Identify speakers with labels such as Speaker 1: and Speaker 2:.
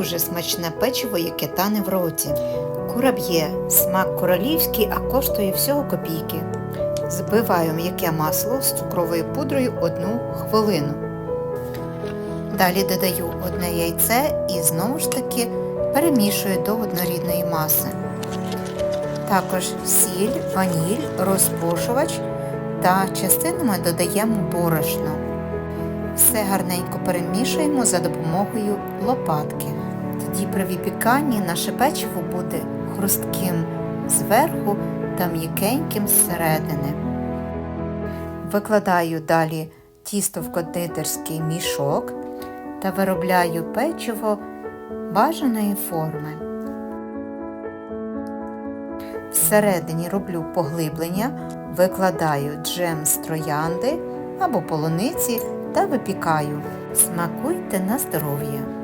Speaker 1: Дуже смачне печиво, яке тане в роті. Кураб'є, смак королівський, а коштує всього копійки. Збиваю м'яке масло з цукровою пудрою одну хвилину. Далі додаю одне яйце і знову ж таки перемішую до однорідної маси. Також сіль, ваніль, розпушувач та частинами додаємо борошно. Все гарненько перемішуємо за допомогою лопатки. Тоді при випіканні наше печиво буде хрустким зверху та м'якеньким зсередини. Викладаю далі тісто в кондитерський мішок та виробляю печиво бажаної форми. Всередині роблю поглиблення, викладаю джем з троянди або полуниці та випікаю. Смакуйте на здоров'я!